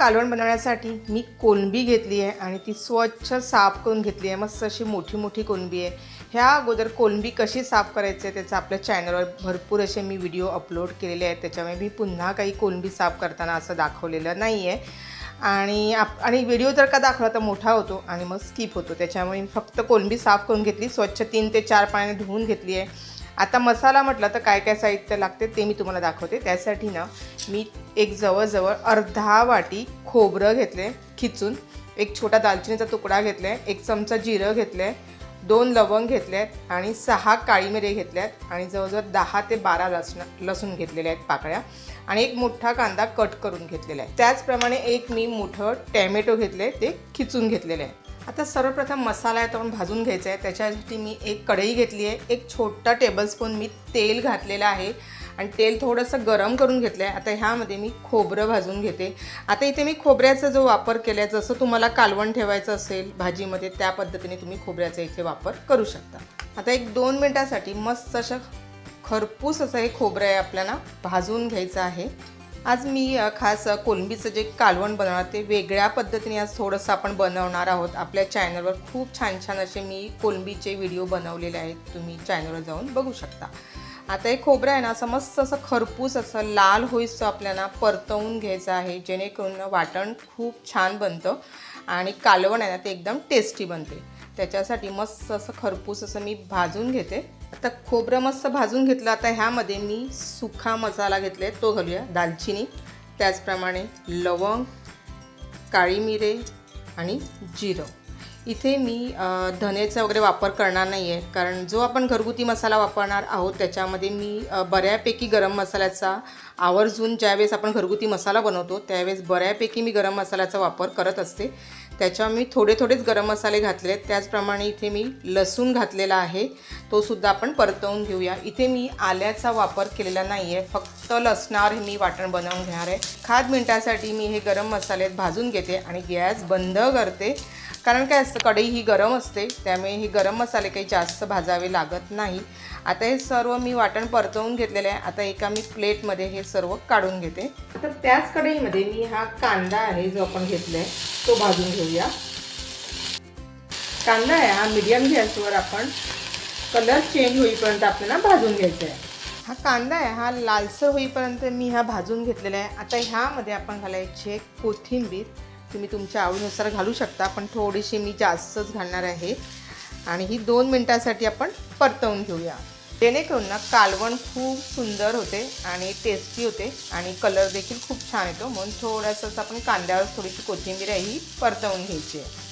कालवण बनवण्यासाठी मी कोलंबी घेतली आहे आणि ती स्वच्छ साफ करून घेतली आहे. मस्त अशी मोठी मोठी कोलंबी आहे. ह्या अगोदर कोलंबी कशी साफ करायची आहे त्याचं आपल्या चॅनलवर भरपूर असे मी व्हिडिओ अपलोड केलेले आहेत. त्याच्यामुळे मी पुन्हा काही कोलंबी साफ करताना असं दाखवलेलं नाही आहे आणि आप आणि व्हिडिओ जर का दाखवला तर मोठा होतो आणि मग स्किप होतो. त्याच्यामुळे फक्त कोलंबी साफ करून घेतली. स्वच्छ तीन ते चार पाण्याने धुवून घेतली आहे. आता मसाला म्हटलं तर काय काय साहित्य लागते ते मी तुम्हाला दाखवते. त्यासाठी ना मी एक जवळजवळ अर्धा वाटी खोबरं घेतले खिचून. एक छोटा दालचिनीचा तुकडा घेतला आहे एक चमचा जिरं घेतलं आहे दोन लवंग घेतले आहेत आणि सहा काळी मिरे घेतल्यात आहेत आणि जवळजवळ दहा ते बारा लसण लसूण घेतलेले आहेत पाकळ्या. आणि एक मोठा कांदा कट करून घेतलेला आहे. त्याचप्रमाणे एक मी मोठं टॅमॅटो घेतले ते खिचून घेतलेले आहे. आता सर्वप्रथम मसाला आहे तो आपण भाजून घ्यायचा आहे. त्याच्यासाठी मी एक कढई घेतली आहे. एक छोटा टेबलस्पून मी तेल घातलेलं आहे. आणि तेल थोडंसं गरम करून घेतलं आहे आता ह्यामध्ये मी खोबरं भाजून घेते. आता इथे मी खोबऱ्याचा जो वापर केला आहे जसं तुम्हाला कालवण ठेवायचं असेल भाजीमध्ये त्या पद्धतीने तुम्ही खोबऱ्याचा इथे वापर करू शकता. आता एक दोन मिनटासाठी मस्त असं खरपूस असं हे खोबरं आहे आपल्याला भाजून घ्यायचं आहे. आज मी खास कोलंबीचं जे कालवण बनवणार ते वेगळ्या पद्धतीने आज थोडंसं आपण बनवणार आहोत. आपल्या चॅनलवर खूप छान छान असे मी कोलंबीचे व्हिडिओ बनवलेले आहेत. तुम्ही चॅनलवर जाऊन बघू शकता. आता हे खोबरं आहे ना असं मस्त असं खरपूस असं लाल होईस आपल्याला परतवून घ्यायचं आहे जेणेकरून वाटण खूप छान बनतं आणि कालवण आहे ना ते एकदम टेस्टी बनते. त्याच्यासाठी मस्त असं खरपूस असं मी भाजून घेते. आता खोबरं मस्त भाजून घेतलं आता ह्यामध्ये मी सुखा मसाला घेतले तो घालूया दालचिनी त्याचप्रमाणे लवंग काळी मिरे आणि जिरं. इथे मी धनेचा वगैरे वापर करणार नाही आहे कारण जो आपण घरगुती मसाला वापरणार आहोत त्याच्यामध्ये मी बऱ्यापैकी गरम मसाल्याचा आवर्जून ज्यावेळेस आपण घरगुती मसाला बनवतो त्यावेळेस बऱ्यापैकी मी गरम मसाल्याचा वापर करत असते. त्याच्यावर मी थोडे थोडेच गरम मसाले घातले आहेत. त्याचप्रमाणे इथे मी लसूण घातलेला आहे. तोसुद्धा आपण परतवून घेऊया. इथे मी आल्याचा वापर केलेला नाही आहे फक्त लसणार हे मी वाटण बनवून घेणार आहे. खाद मिनटासाठी मी हे गरम मसाले भाजून घेते आणि गॅस बंद करते. कारण काय असतं कढई ही गरम असते त्यामुळे ही गरम मसाले काही जास्त भाजावे लागत नाही. आता हे सर्व मी वाटण परतवून घेतलेलं आहे. आता एका मी प्लेटमध्ये हे सर्व काढून घेते. आता त्याच कढईमध्ये मी हा कांदा आहे जो आपण घेतला आहे तो भाजून घेऊया. कांदा आहे हा मिडियम गॅसवर आपण कलर चेंज होईपर्यंत आपल्याला भाजून घ्यायचा आहे. हा कांदा आहे हा लालसर होईपर्यंत मी हा भाजून घेतलेला आहे. आता ह्यामध्ये आपण घालायचे कोथिंबीर. तुम्ही तुमच्या आवडीनुसार घालू शकता पण थोडीशी मी जास्तच घालणार आहे. आणि ही दोन मिनटासाठी आपण परतवून घेऊया. जेणेकरून ना कालवण खूप सुंदर होते आणि टेस्टी होते आणि कलर देखील खूप छान येतो. म्हणून थोडंसं आपण कांद्यावर थोडीशी कोथिंबीर ही परतवून घ्यायची आहे.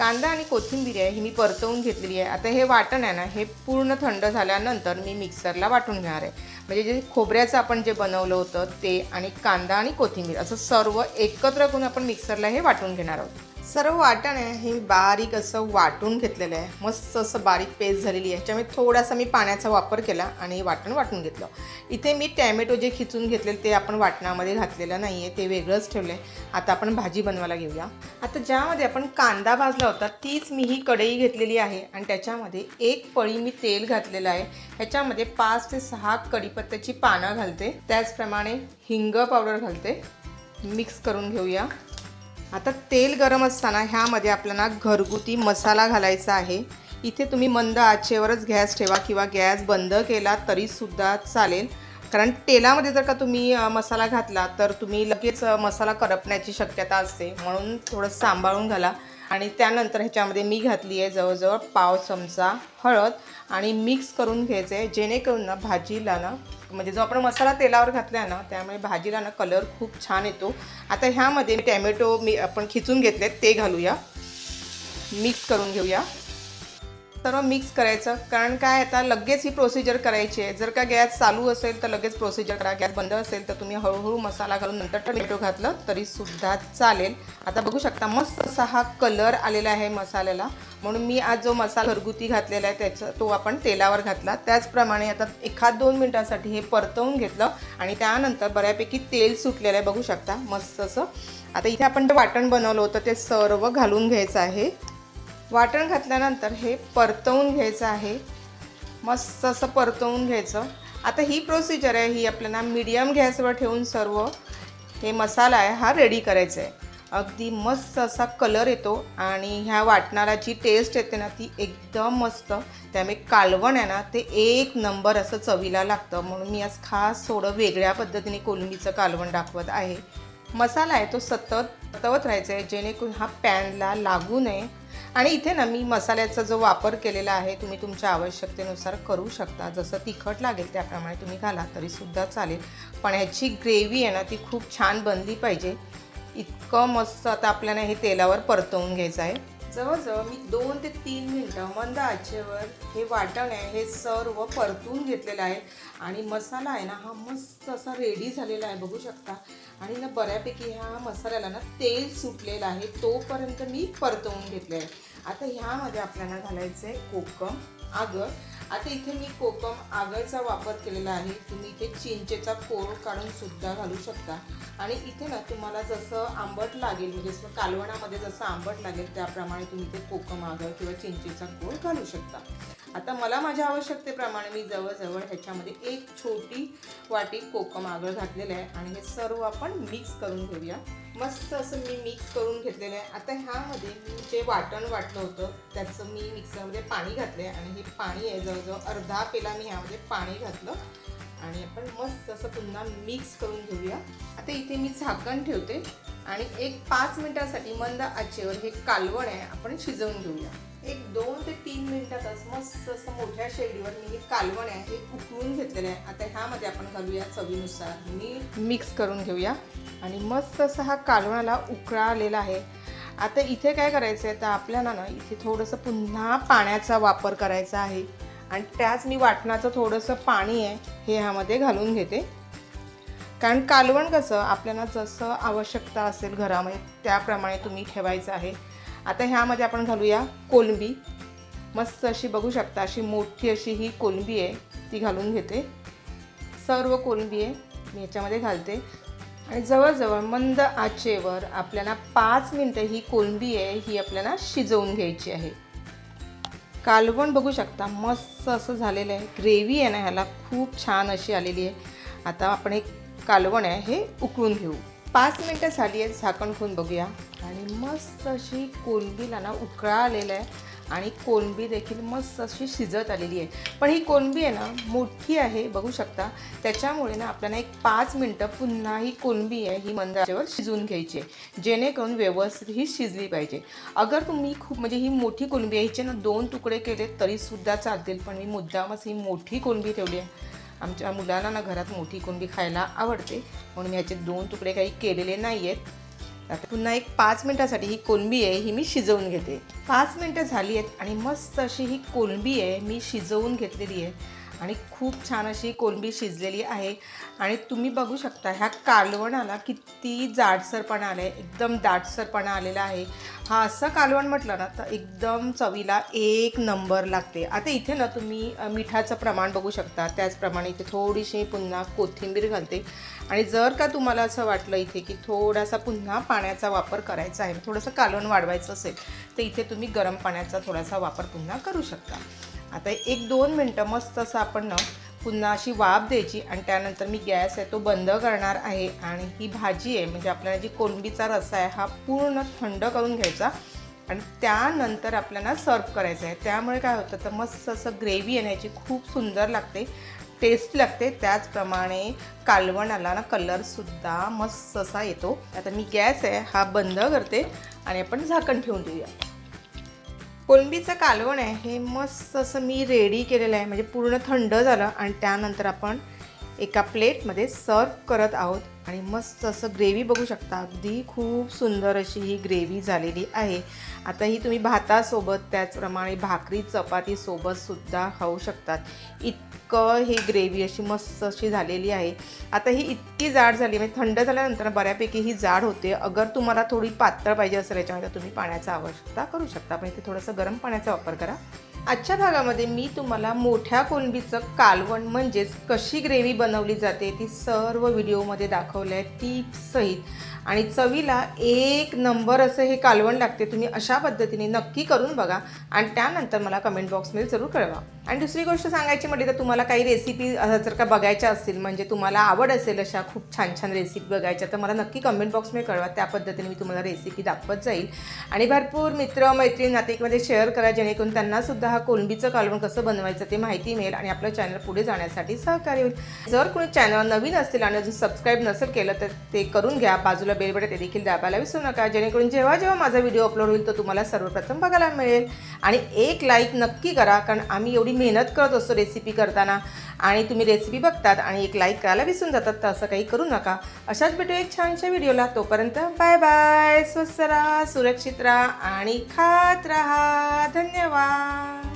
कांदा आणि कोथिंबीर आहे ही मी परतवून घेतलेली आहे. आता हे वाटण आहे ना हे पूर्ण थंड झाल्यानंतर मी मिक्सरला वाटून घेणार आहे. म्हणजे जे खोबऱ्याचं आपण जे बनवलं होतं ते आणि कांदा आणि कोथिंबीर असं सर्व एकत्र करून आपण मिक्सरला हे वाटून घेणार आहोत. सर्व वाटण आहे. हे बारीक असं वाटून घेतलेलं आहे. मस्त असं बारीक पेस्ट झालेली आहे. ह्याच्यामुळे थोडासा मी पाण्याचा वापर केला आणि हे वाटण वाटून घेतलं. इथे मी टॅमॅटो जे खिचून घेतलेलं ते आपण वाटणामध्ये घातलेलं नाही आहे ते वेगळंच ठेवलं आहे आता आपण भाजी बनवायला घेऊया. आता ज्यामध्ये आपण कांदा भाजला होता तीच मी ही कढई घेतलेली आहे आणि त्याच्यामध्ये एक पळी मी तेल घातलेलं आहे. ह्याच्यामध्ये पाच ते सहा कढीपत्त्याची पानं घालते. त्याचप्रमाणे हिंग पावडर घालते. मिक्स करून घेऊया. आता तेल गरम असताना ह्यामध्ये आपल्याला घरगुती मसाला घालायचा आहे. इथे तुम्ही मंद आचेवरच गॅस ठेवा किंवा गॅस बंद केला तरीसुद्धा चालेल. कारण तेलामध्ये जर का तुम्ही मसाला घातला तर तुम्ही लगेच मसाला करपण्याची शक्यता असते. म्हणून थोडं सांभाळून घाला. आणि त्यानंतर ह्याच्यामध्ये मी घातली आहे जवळजवळ पाव चमचा हळद. आणि मिक्स करून घ्यायचं आहे जेणेकरून ना भाजीला ना म्हणजे जो आपण मसाला तेलावर घातला आहे ना त्यामुळे भाजीला ना कलर खूप छान येतो. आता ह्यामध्ये टॅमॅटो मी आपण खिचून घेतलेत ते घालूया. मिक्स करून घेऊया. सर्व मिक्स करायचं. कारण काय आता लगेच ही प्रोसिजर करायची आहे. जर का गॅस चालू असेल तर लगेच प्रोसिजर करा. गॅस बंद असेल तर तुम्ही हळूहळू मसाला घालून नंतर टोमॅटो घातलं तरी सुद्धा चालेल. आता बघू शकता मस्त असा हा कलर आलेला आहे मसाल्याला. म्हणून मी आज जो मसाला घरगुती घातलेला आहे त्याचा तो आपण तेलावर घातला. त्याचप्रमाणे आता एखाद दोन मिनटासाठी हे परतवून घेतलं आणि त्यानंतर बऱ्यापैकी तेल सुटलेलं आहे. बघू शकता मस्त असं. आता इथे आपण जे वाटण बनवलं होतं ते सर्व घालून घ्यायचं आहे. वाटण घातल्यानंतर हे परतवून घ्यायचं आहे. मस्त असं परतवून घ्यायचं. आता ही प्रोसिजर आहे ही आपल्याला मीडियम गॅसवर ठेवून सर्व हे मसाला आहे हा रेडी करायचा आहे. अगदी मस्त असा कलर येतो आणि ह्या वाटणारा जी टेस्ट येते ना ती एकदम मस्त. त्यामुळे कालवण आहे ना ते एक नंबर असं चवीला लागतं. म्हणून मी आज खास थोडं वेगळ्या पद्धतीने कोलंबीचं कालवण दाखवत आहे. मसाला आहे तो सतत परतवत राहायचा आहे. जेणेकरून हा पॅनला लागू नये. आणि इथे ना मी मसाल्याचा जो वापर केलेला आहे तुम्ही तुमच्या आवश्यकतेनुसार करू शकता. जसं तिखट लागेल त्याप्रमाणे तुम्ही घाला तरीसुद्धा चालेल. पण ह्याची ग्रेव्ही आहे ना ती खूप छान बनली पाहिजे. इतकं मस्त आता आपल्याला हे तेलावर परतवून घ्यायचं आहे. जवळजवळ मी दोन ते तीन मिनटं मंद आचेवर हे वाटण आहे हे सर्व परतून घेतलेलं आहे. आणि मसाला आहे ना हा मस्त असा रेडी झालेला आहे बघू शकता. आणि ना बऱ्यापैकी ह्या मसाल्याला ना तेल सुटलेलं आहे तोपर्यंत मी परतवून घेतले आहे आता ह्यामध्ये आपल्याला घालायचं आहे कोकम. आगळ आता इथे मी कोकम आगळचा वापर केलेला आहे. तुम्ही इथे चिंचेचा कोळ काढून सुद्धा घालू शकता. आणि इथे ना तुम्हाला जसं आंबट लागेल म्हणजे जसं कालवणामध्ये जसं आंबट लागेल त्याप्रमाणे तुम्ही ते कोकम आगळ किंवा चिंचेचा कोळ घालू शकता. आता मला माझ्या आवश्यकतेप्रमाणे मी जवळजवळ ह्याच्यामध्ये एक छोटी वाटी कोकम आगळ घातलेलं आहे आणि हे सर्व आपण मिक्स करून घेऊया. मस्त असं मी मिक्स करून घेतलेलं आहे. आता ह्यामध्ये मी जे वाटण वाटलं होतं त्याचं मी मिक्सरमध्ये पाणी घातलं आहे आणि हे पाणी आहे जवळजवळ अर्धा पेला मी ह्यामध्ये पाणी घातलं. आणि आपण मस्त असं पुन्हा मिक्स करून घेऊया. आता इथे मी झाकण ठेवते आणि एक पाच मिनिटासाठी मंद आचेवर हे कालवण आहे आपण शिजवून घेऊया. एक दोन ते तीन मिनिटातच मस्त असं मोठ्या शेगडीवर मी कालवण आहे हे उकळून घेतलेलं आहे. आता ह्यामध्ये आपण घालूया चवीनुसार. मीठ मिक्स करून घेऊया. आणि मस्त असा हा कालवणाला उकळा आलेला आहे. आता इथे काय करायचं आहे तर आपल्याला ना इथे थोडंसं पुन्हा पाण्याचा वापर करायचा आहे. आणि त्याच मी वाटणाचं थोडंसं पाणी आहे हे ह्यामध्ये घालून घेते. कारण कालवण कसं आपल्याला जसं आवश्यकता असेल घरामध्ये त्याप्रमाणे तुम्ही ठेवायचं आहे. आता ह्यामध्ये आपण घालूया कोलंबी. मस्त अशी बघू शकता अशी मोठी अशी ही कोलंबी आहे ती घालून घेते. सर्व कोलंबी आहे मी ह्याच्यामध्ये घालते. आणि जवळजवळ मंद आचेवर आपल्याला पाच मिनटं ही कोलंबी आहे ही आपल्याला शिजवून घ्यायची आहे. कालवण बघू शकता मस्त असं झालेलं आहे. ग्रेव्ही आहे ना ह्याला खूप छान अशी आलेली आहे. आता आपण एक कालवण आहे हे उकळून घेऊ. पाच मिनटं झाली आहेत झाकण ठेवून बघूया. आणि मस्त अशी कोलंबीला ना उकळा आलेला आहे. आणि कोलंबी देखील मस्त अशी शिजत आलेली आहे. पण ही कोलंबी आहे ना मोठी आहे बघू शकता. त्याच्यामुळे ना आपल्याला एक पाच मिनटं पुन्हा ही कोलंबी आहे ही मंदाच्यावर शिजवून घ्यायची आहे. जेणेकरून व्यवस्थित ही शिजली पाहिजे. अगर तुम्ही खूप म्हणजे ही मोठी कोलंबी आहे हिचे ना दोन तुकडे केले तरीसुद्धा चालतील पण मी मुद्दामच ही मोठी कोलंबी ठेवली आहे. आमच्या मुलांना ना घरात मोठी कोंबी खायला आवडते. म्हणून मी ह्याचे दोन तुकडे काही केलेले नाही आहेत आता पुन्हा एक पाच मिनटासाठी ही कोलंबी आहे ही मी शिजवून घेते. पाच मिनटं झाली आहेत आणि मस्त अशी ही कोलंबी आहे मी शिजवून घेतलेली आहे. आणि खूप छान अशी कोलंबी शिजलेली आहे. आणि तुम्ही बघू शकता ह्या कालवणाला किती जाडसरपणा आला आहे एकदम दाटसरपणा आलेला आहे. हा असं कालवण म्हटलं ना तर एकदम चवीला एक नंबर लागते. आता इथे ना तुम्ही मिठाचं प्रमाण बघू शकता. त्याचप्रमाणे इथे थोडीशी पुन्हा कोथिंबीर घालते. आणि जर का तुम्हाला असं वाटलं इथे की थोडासा पुन्हा पाण्याचा वापर करायचा आहे थोडंसं कालवण वाढवायचं असेल तर इथे तुम्ही गरम पाण्याचा थोडासा वापर पुन्हा करू शकता. आता एक दोन मिनटं मस्त असं आपण ना पुन्हा अशी वाफ द्यायची आणि त्यानंतर मी गॅस आहे तो बंद करणार आहे आणि ही भाजी आहे म्हणजे आपल्याला जी कोलंबीचा रस्सा आहे हा पूर्ण थंड करून घ्यायचा आणि त्यानंतर आपल्याला सर्व करायचं आहे. त्यामुळे काय होतं तर मस्त असं ग्रेव्ही येण्याची खूप सुंदर लागते टेस्ट लागते. त्याचप्रमाणे कालवणाला ना कलरसुद्धा मस्त असा येतो. आता मी गॅस आहे हा बंद करते आणि आपण झाकण ठेवून देऊया. कोलंबीचं कालवण आहे हे मस्त असं मी रेडी केलेलं आहे. म्हणजे पूर्ण थंड झालं आणि त्यानंतर आपण एका प्लेटमध्ये सर्व करत आहोत. आणि मस्त असं ग्रेव्ही बघू शकता. अगदी खूप सुंदर अशी ही ग्रेव्ही झालेली आहे. आता ही तुम्ही भातासोबत त्याचप्रमाणे भाकरी चपातीसोबतसुद्धा खाऊ शकतात. इतकं ही ग्रेव्ही अशी मस्त अशी झालेली आहे. आता ही इतकी जाड झाली म्हणजे थंड झाल्यानंतर बऱ्यापैकी ही जाड होते. अगर तुम्हाला थोडी पातळ पाहिजे असेल याच्यामध्ये तर तुम्ही पाण्याचा आवश्यकता करू शकता. पण इथे थोडंसं गरम पाण्याचा वापर करा. आजच्या भागामध्ये मी तुम्हाला मोठ्या कोलंबीचं कालवण म्हणजेच कशी ग्रेव्ही बनवली जाते ती सर्व व्हिडिओमध्ये दाखवलं आहे टिप्ससहित आणि चवीला एक नंबर असं हे कालवण लागते तुम्ही अशा पद्धतीने नक्की करून बघा. आणि त्यानंतर मला कमेंट बॉक्समध्ये जरूर कळवा. आणि दुसरी गोष्ट सांगायची म्हटली तर तुम्हाला काही रेसिपी जर का बघायच्या असतील म्हणजे तुम्हाला आवड असेल अशा खूप छान छान रेसिपी बघायच्या तर मला नक्की कमेंट बॉक्समध्ये कळवा. त्या पद्धतीने मी तुम्हाला रेसिपी दाखवत जाईल. आणि भरपूर मित्र मैत्रीण नातेकमध्ये शेअर करा जेणेकरून त्यांनासुद्धा हा कोलंबीचं कालवण कसं बनवायचं ते माहिती मिळेल आणि आपलं चॅनल पुढे जाण्यासाठी सहकार्य होईल. जर कोणी चॅनल नवीन असतील आणि अजून सबस्क्राईब नसेल केलं तर ते करून घ्या. बाजूला बेलबटन ते देखील दाबायला विसरू नका. जेणेकरून जेव्हा जेव्हा माझा व्हिडिओ अपलोड होईल तो तुम्हाला सर्वप्रथम बघायला मिळेल. आणि एक लाईक नक्की करा कारण आम्ही एवढी मेहनत करत असतो रेसिपी करताना. आणि तुम्ही रेसिपी बघतात आणि एक लाईक करायला विसरून जातात तर असं काही करू नका. अशाच भेटू एक छानशा व्हिडिओला तोपर्यंत बाय बाय स्वस्त राहा सुरक्षित राहा आणि खात राहा. धन्यवाद.